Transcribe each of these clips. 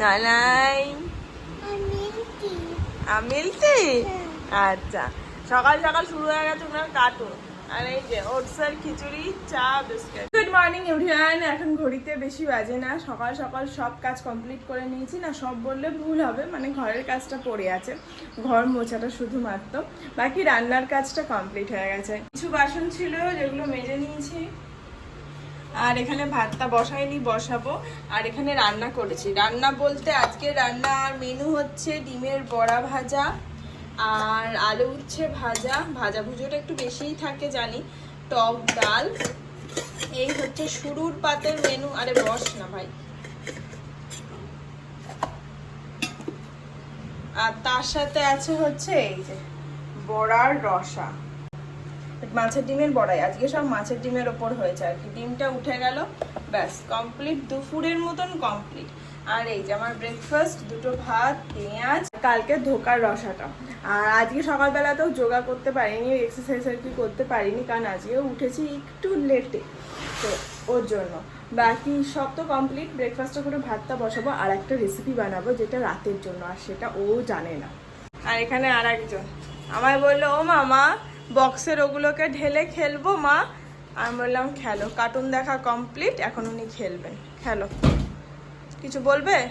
বানাই আমিলতি আচ্ছা। সকাল সকাল শুরু হয়ে গেছে ওনার কার্টুন। আর এই যে ওটসার খিচুড়ি চা বিস্কুট। গুড মর্নিং এভরিওয়ান এখন ঘড়িতে বেশি বাজে না। সকাল সকাল সব কাজ কমপ্লিট করে নিয়েছি। না সব বললে ভুল হবে মানে ঘরের কাজটা পড়ে আছে। ঘর মোছাটা শুধুমাত্র। বাকি রান্নার কাজটা কমপ্লিট হয়ে গেছে। কিছু বাসন ছিল যেগুলো মেজে নিয়েছি। আর এখানে ভাতটা বসাইনি, বসাবো। আর এখানে রান্না করেছি। রান্না বলতে আজকে রান্নার মেনু হচ্ছে ডিমের বড়া ভাজা আর আলু উচ্ছে ভাজা। ভাজা ভুজোটা একটু বেশিই থাকে, জানি। টক ডাল। এই হচ্ছে শুরুর পাতের মেনু। আরে বস না ভাই। আর তার সাথে আছে হচ্ছে এই যে বড়ার রসা। মাছের ডিমের বড়াই। আজকে সব মাছের ডিমের ওপর হয়েছে আর কি। ডিমটা উঠে গেল, ব্যাস কমপ্লিট দুপুরের মতন কমপ্লিট আর এই যে আমার ব্রেকফাস্ট দুটো ভাত, পেঁয়াজ, কালকে ধোকার রসাটা। আর আজকে সকালবেলাতেও যোগা করতে পারিনি এক্সারসাইজ আর কি করতে পারিনি, কারণ আজকে উঠেছি একটু লেটে তো ওর জন্য। বাকি সব তো কমপ্লিট ব্রেকফাস্টটা করে ভাতটা বসাবো, আর একটা রেসিপি বানাবো যেটা রাতের জন্য, আর সেটা ও জানে না। আর এখানে আর একজন আমায় বলল, ও মামা বক্সের ওগুলোকে ঢেলে খেলব, মা। আমি বললাম, খেলো। কার্টুন দেখা কমপ্লিট এখন উনি খেলবেন। খেলো। কিছু বলবে?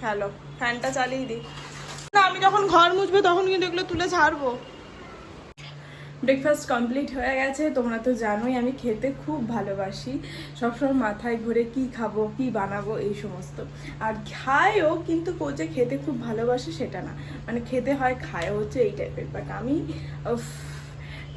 খেলো। ফ্যানটা চালিয়ে দিই না, আমি যখন ঘর মুছবে, তখন কিন্তু এগুলো তুলে ছাড়বো। ব্রেকফাস্ট কমপ্লিট হয়ে গেছে, তোমরা তো জানোই আমি খেতে খুব ভালোবাসি। সবসময় মাথায় ঘুরে কি খাব, কি বানাবো, এই সমস্ত। আর খায়ও কিন্তু কোচে খেতে খুব ভালোবাসে সেটা না। মানে খেতে হয় খায় হচ্ছে এই টাইপের বাট আমি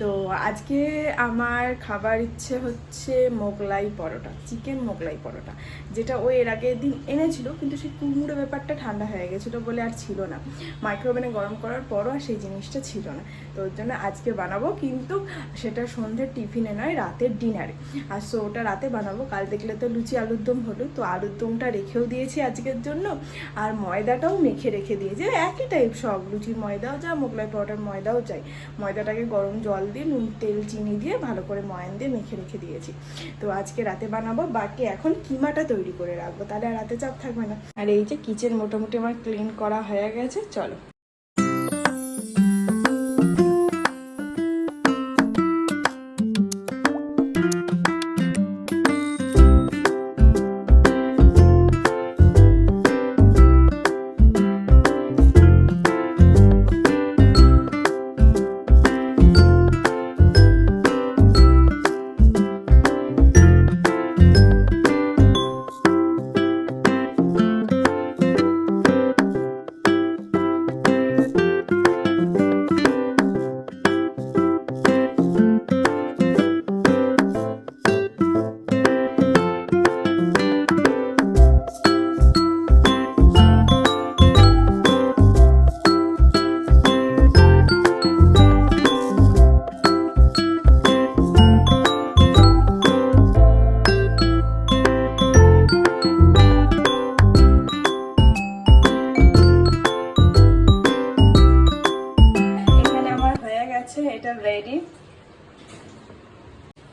তো আজকে আমার খাবার ইচ্ছে হচ্ছে মোগলাই পরোটা, চিকেন মোগলাই পরোটা, যেটা ও এর আগের দিন এনেছিল, কিন্তু সেই কুমড়ো ব্যাপারটা ঠান্ডা হয়ে গেছিল বলে আর ছিল না। মাইক্রোওভেনে গরম করার পরও আর সেই জিনিসটা ছিল না। তো ওর জন্য আজকে বানাবো, কিন্তু সেটা সন্ধ্যের টিফিনে নয়, রাতের ডিনারে। আর সো ওটা রাতে বানাবো। কাল দেখলে তো লুচি, আলুর দম হলো, তো আলুর দমটা রেখেও দিয়েছি আজকের জন্য। আর ময়দাটাও মেখে রেখে দিয়েছি। একই টাইপ সব, লুচির ময়দাও যা, মোগলাই পরোটার ময়দাও চাই। ময়দাটাকে গরম জল দিয়ে, নুন, তেল, চিনি দিয়ে ভালো করে ময়ান দিয়ে মেখে রেখে দিয়েছি। তো আজকে রাতে বানাবো, বাকি এখন কিমাটা তৈরি করে রাখব। তাহলে আর রাতে চাপ থাকবে না। আর এই যে কিচেন মোটামুটি আমার ক্লিন করা হয়ে গেছে, চলো।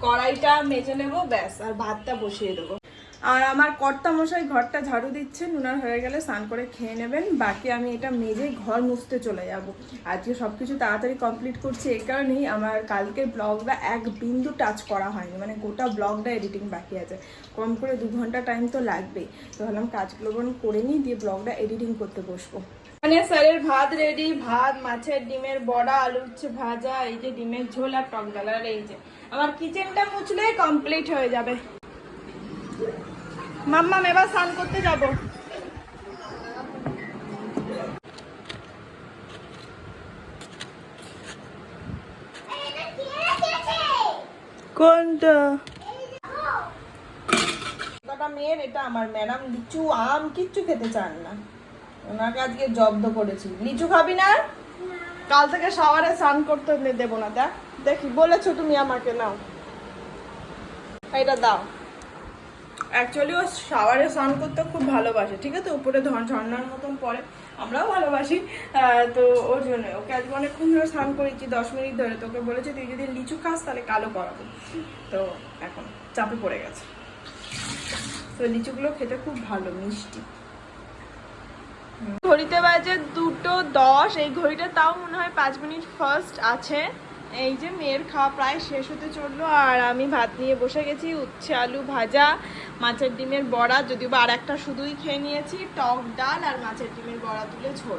কড়াইটা মেজে নেব ব্যাস আর ভাতটা বসিয়ে দেবো। আর আমার কর্তা মশাই ঘরটা ঝাড়ু দিচ্ছেন উনার হয়ে গেলে স্নান করে খেয়ে নেবেন। বাকি আমি এটা মেজে ঘর মুছতে চলে যাব। আজকে সব কিছু তাড়াতাড়ি কমপ্লিট করছি এই কারণেই আমার কালকের ব্লগটা এক বিন্দু টাচ করা হয়নি। মানে গোটা ব্লগটা এডিটিং বাকি আছে। কম করে দু ঘণ্টা টাইম তো লাগবেই। তো ভাবলাম কাজগুলো করে নিই দিয়ে ব্লগটা এডিটিং করতে বসবো। মানে স্যারের ভাত রেডি ভাত মাছের ডিমের বড়া আলু উচ্ছে ভাজা এই যে ডিমের ঝোল আর টক ডাল আর এই যে। আমার কিচেনটা মুছলে কমপ্লিট হয়ে যাবে। মাম্মা এবার স্নান করতে যাব। কোনটা? মেয়ের এটা আমার, ম্যাডাম লিচু আম কিচ্ছু খেতে চান না। ওনাকে আজকে জব্দ করেছি। লিচু খাবি না? কাল থেকে শাওয়ারে স্নান করতে দেবো না, দেখ। দেখি, বলেছ তুমি আমাকে, নাও। এটা দাও। অ্যাকচুয়ালি ও শাওয়ারে স্নান করতে খুব ভালোবাসে, ঠিক আছে? উপরে ঝর্ণার মতন পরে আমরাও ভালোবাসি। তো ওর জন্য, ওকে আজকে অনেকক্ষণ ধরে স্নান করেছি, দশ মিনিট ধরে। তোকে বলেছি, তুই যদি লিচু খাস, তাহলে কালো করাবো তো এখন চাপে পড়ে গেছে। তো লিচুগুলো খেতে খুব ভালো, মিষ্টি। ঘড়িতে বাজে দুটো দশ, এই ঘড়িটা তাও মনে হয় পাঁচ মিনিট ফার্স্ট আছে। এই যে মেয়ের খাওয়া প্রায় শেষ হতে চলল, আর আমি ভাত নিয়ে বসে গেছি, উচ্ছে আলু ভাজা, মাছের ডিমের বড়া, যদিও বা আর একটা শুধুই খেয়ে নিয়েছি, টক ডাল আর মাছের ডিমের বড়া তুলে ঝোল।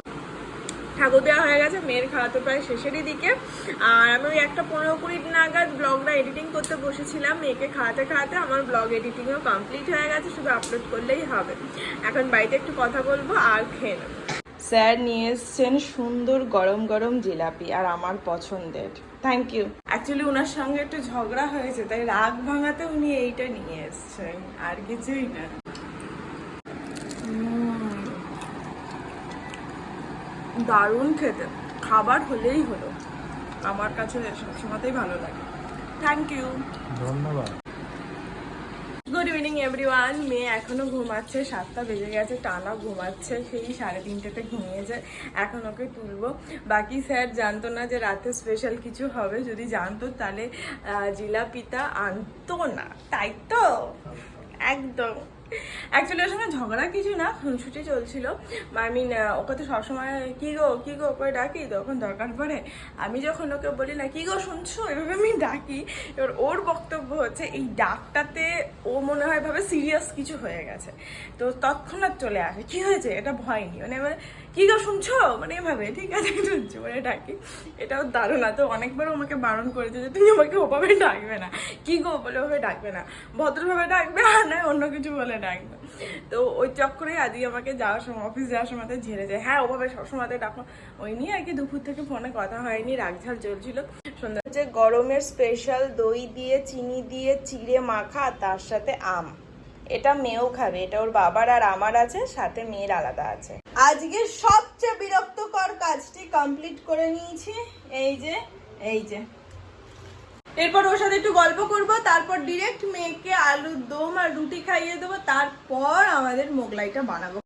ঠাকুর দেওয়া হয়ে গেছে, মেয়ের খাওয়া তো প্রায় শেষেরই দিকে। আর আমি ওই একটা পনেরো কুড়ি দিন নাগাদ ব্লগটা এডিটিং করতে বসেছিলাম, মেয়েকে খাওয়াতে খাওয়াতে আমার ব্লগ এডিটিংও কমপ্লিট হয়ে গেছে, শুধু আপলোড করলেই হবে। এখন বাড়িতে একটু কথা বলব আর খেয়ে স্যার নিয়ে এসছেন সুন্দর গরম গরম জিলাপি আর আমার পছন্দের। থ্যাংক ইউ অ্যাকচুয়ালি ওনার সঙ্গে একটু ঝগড়া হয়েছে, তাই রাগ ভাঙাতে উনি এইটা নিয়ে এসছেন, আর কিছুই না। দারুণ খেতে। খাবার হলেই হলো। আমার কাছে সবসময়তেই ভালো লাগে। থ্যাংক ইউ ধন্যবাদ। গুড ইভিনিং এভরিওয়ান মেয়ে এখনও ঘুমাচ্ছে সাতটা বেজে গেছে টানা ঘুমাচ্ছে সেই সাড়ে তিনটেতে ঘুমিয়েছে। এখন ওকে তুলবো। বাকি স্যার জানতো না যে রাতে স্পেশাল কিছু হবে। যদি জানতো তাহলে আহ, জিলাপিটা আনতো না। তাই তো? একদম। অ্যাকচুয়ালি ওর সঙ্গে ঝগড়া কিছু না, খুনসুটি চলছিল। আই মিন ওকে তো সবসময়, কী গো কী গো করে ডাকি? তখন দরকার পড়ে, আমি যখন ওকে বলি, না, কী গো, শুনছো? এভাবে আমি ডাকি। এবার ওর বক্তব্য হচ্ছে, এই ডাকটাতে ও মনে হয় ভাবে সিরিয়াস কিছু হয়ে গেছে। তো তৎক্ষণাৎ চলে আসে। কী হয়েছে? এটা ভয় নেই। মানে কি গো শুনছো? মানে এভাবে, ঠিক আছে শুনছো মানে ডাকি। এটাও দারুণ না তো অনেকবার ও আমাকে বারণ করেছে যে তুমি আমাকে ওভাবে ডাকবে না। কি গো বলে, ওভাবে ডাকবে না। ভদ্রভাবে ডাকবে আর নয়, অন্য কিছু বলে ডাকবে। তো ওই চক্করে আজকে আমাকে যাওয়ার সময়, অফিস যাওয়ার সময় ঝেড়ে যায়। হ্যাঁ ওভাবে সবসময় ডাকো। ওই নিয়ে আর কি দুপুর থেকে ফোনে কথা হয়নি রাগঝাল চলছিল। সন্ধ্যা হচ্ছে গরমের স্পেশাল দই দিয়ে, চিনি দিয়ে, চিড়ে মাখা তার সাথে আম। এটা মেয়েও খাবে, এটা ওর বাবার আর আমার আছে, সাথে মেয়ের আলাদা আছে। আজকে সবচেয়ে বিরক্তকর কাজটি কমপ্লিট করে নিয়েছি, এই যে এই যে। এরপর ওর সাথে একটু গল্প করব, তারপর ডিরেক্ট মেয়েকে আলুর দম আর রুটি খাইয়ে দেবো, তারপর আমাদের মোগলাইটা বানাবো।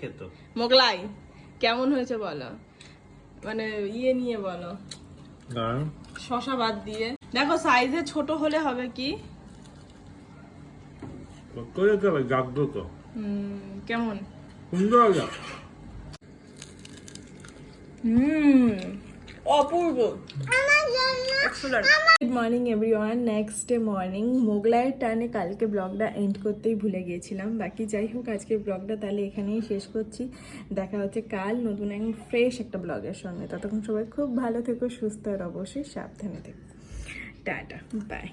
খেত মোগলাই কেমন হয়েছে বলো? মানে ইয়ে নিয়ে বলো। শশা বাদ দিয়ে। দেখো সাইজে ছোট হলে হবে কি? কেমন? সুন্দর হুম অপূর্ব। Good morning everyone next day morning মোগলাইয়ের টানে কালকে ব্লগটা এন্ড করতেই ভুলে গিয়েছিলাম। বাকি যাই হোক, আজকে ব্লগটা তাহলে এখানেই শেষ করছি। দেখা হচ্ছে কাল নতুন এক ফ্রেশ একটা ব্লগের সঙ্গে। ততক্ষণ সবাই খুব ভালো থেকো, সুস্থ আর অবশ্যই সাবধানে থেকো। Tata bye